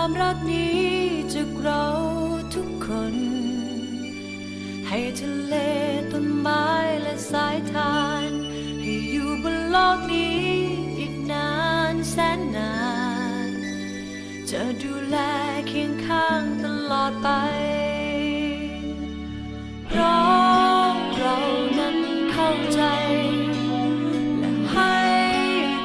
ความรักนี้จากเราทุกคน ให้ทะเลต้นไม้และสายทาน ให้อยู่บนโลกนี้อีกนานแสนนาน จะดูแลเคียงข้างตลอดไปเพราะเรานั้นเข้าใจ และให้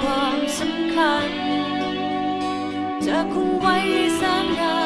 ความสำคัญ จะคงไว้แสนนาน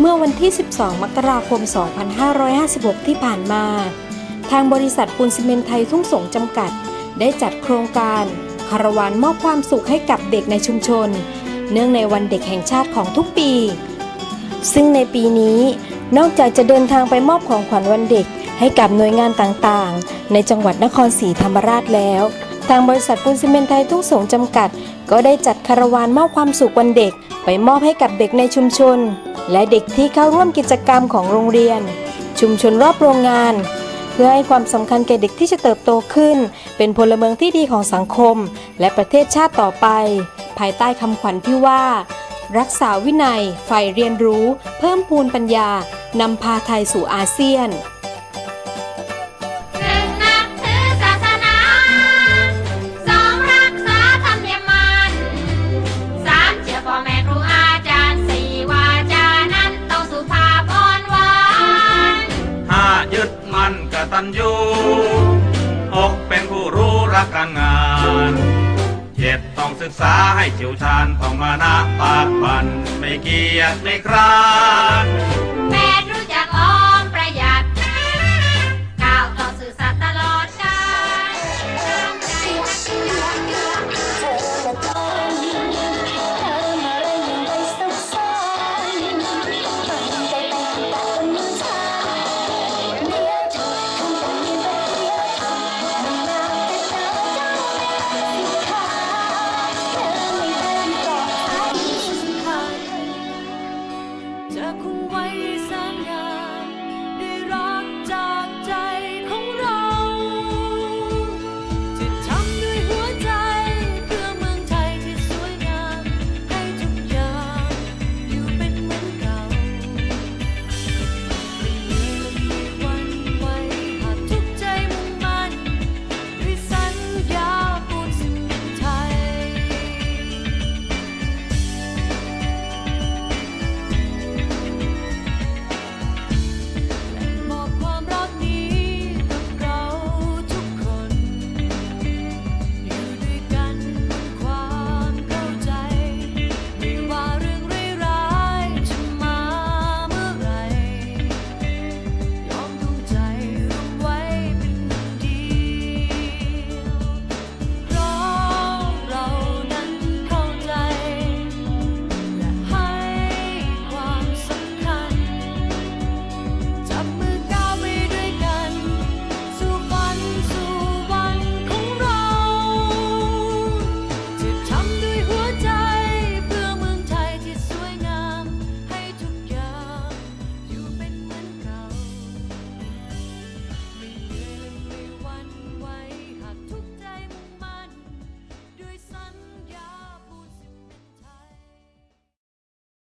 เมื่อวันที่ 12 มกราคม 2556 ที่ผ่านมา ทางบริษัทปูนซีเมนไทยทุ่งสงจำกัด ได้จัดโครงการคารวานมอบความสุขให้กับเด็กในชุมชน เนื่องในวันเด็กแห่งชาติของทุกปี ซึ่งในปีนี้ นอกจากจะเดินทางไปมอบของขวัญวันเด็กให้กับหน่วยงานต่างๆ ในจังหวัดนครศรีธรรมราชแล้ว ทางบริษัทปูนซีเมนไทยทุ่งสงจำกัด ก็ได้จัดคารวานมอบความสุขวันเด็ก ไปมอบให้กับเด็กในชุมชน และเด็กที่เข้าร่วมกิจกรรมของโรงเรียน ชุมชนรอบโรงงาน เพื่อให้ความสำคัญแก่เด็กที่จะเติบโตขึ้น เป็นพลเมืองที่ดีของสังคม และประเทศชาติต่อไป ภายใต้คำขวัญที่ว่า รักษาวินัย ฝ่ายเรียนรู้ เพิ่มพูนปัญญานำพาไทยสู่อาเซียน หกเป็นผู้รู้รักการงานเจ็ดต้องศึกษาให้เฉียวชาญต้องมานะปากบันไม่เกียจไม่คร้าน